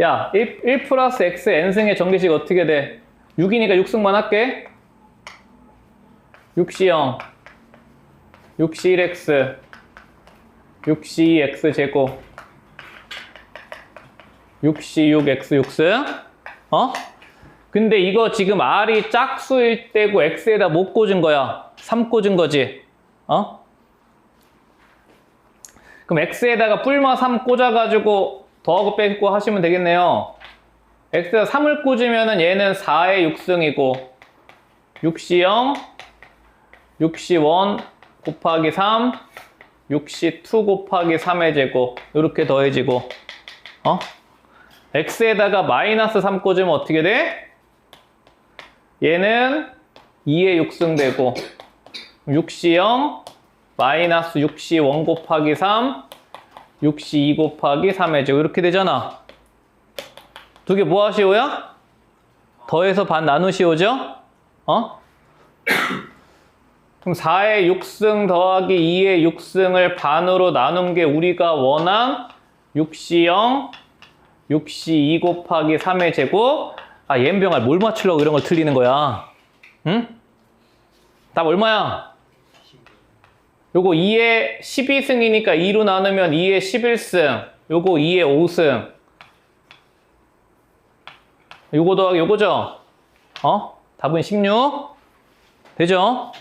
야, 1, 1 플러스 x n승의 전개식 어떻게 돼? 6이니까 6승만 할게. 6C 0, 6C 1x, 6C 2x 제곱, 6C 6x 6승. 어? 근데 이거 지금 R이 짝수일 때고 X에다 못 꽂은 거야. 3 꽂은 거지. 어? 그럼 X에다가 뿔마 3 꽂아가지고 더하고 빼고 하시면 되겠네요. X에다 3을 꽂으면은 얘는 4의 6승이고 6C0, 6C1 곱하기 3, 6C2 곱하기 3의 제곱 이렇게 더해지고 어? X에다가 마이너스 3 꽂으면 어떻게 돼? 얘는 2의 6승 되고 6C0 마이너스 6C1 곱하기 3 6C2 곱하기 3의 제곱 이렇게 되잖아 두 개 뭐 하시오야? 더해서 반 나누시오죠? 어? 그럼 4의 6승 더하기 2의 6승을 반으로 나눈 게 우리가 원한 6C0 6C2 곱하기 3의 제곱 아 옌병아 뭘 맞추려고 이런 걸 틀리는 거야 응? 답 얼마야? 요거 2의 12승이니까 2로 나누면 2의 11승 요거 2의 5승 요거 더하기 요거죠? 어? 답은 16 되죠?